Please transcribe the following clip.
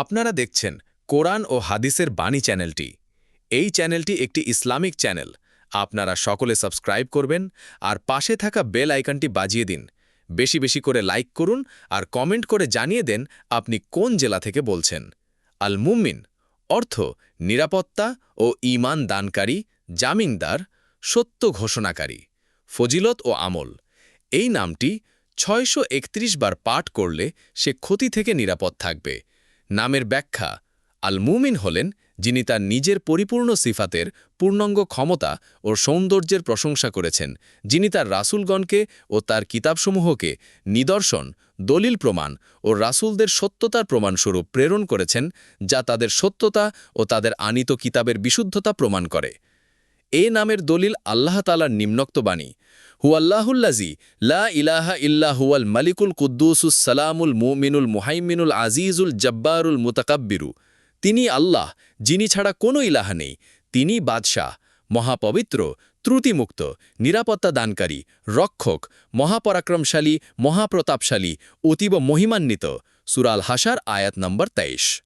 আপনারা দেখছেন কোরআন ও হাদিসের বাণী চ্যানেলটি। এই চ্যানেলটি একটি ইসলামিক চ্যানেল। আপনারা সকলে সাবস্ক্রাইব করবেন আর পাশে থাকা বেল আইকনটি বাজিয়ে দিন। বেশি বেশি করে লাইক করুন আর কমেন্ট করে জানিয়ে দেন আপনি কোন জেলা থেকে বলছেন। আল মুমিন অর্থ, নিরাপত্তা ও ইমান দানকারী, জামিনদার, সত্য ঘোষণাকারী, ফজিলত ও আমল। এই নামটি ছয়শো একত্রিশ বার পাঠ করলে সে ক্ষতি থেকে নিরাপদ থাকবে। নামের ব্যাখ্যা। আল মুমিন হলেন, যিনি তার নিজের পরিপূর্ণ সিফাতের পূর্ণাঙ্গ ক্ষমতা ও সৌন্দর্যের প্রশংসা করেছেন, যিনি তার রাসুলগণকে ও তার কিতাবসমূহকে নিদর্শন, দলিল প্রমাণ ও রাসুলদের সত্যতার প্রমাণস্বরূপ প্রেরণ করেছেন, যা তাদের সত্যতা ও তাদের আনিত কিতাবের বিশুদ্ধতা প্রমাণ করে। এ নামের দলিল আল্লাহ তালার নিম্নোক্ত বাণী। হুয়াল্লাহুল্লাজি লা ইলাহা ইল্লা হুয়াল মালিকুল কুদ্দুসুস সালামুল মুমিনুল মুহাইমিনুল আজিজুল জব্বারুল মুতাকাব্বিরু। তিনি আল্লাহ, যিনি ছাড়া কোনো ইলাহা নেই। তিনি বাদশাহ, মহাপবিত্র, ত্রুটিমুক্ত, নিরাপত্তা দানকারী, রক্ষক, মহাপরাক্রমশালী, মহাপ্রতাপশালী, অতীব মহিমান্বিত। সুরাল হাসার আয়াত নম্বর তেইশ।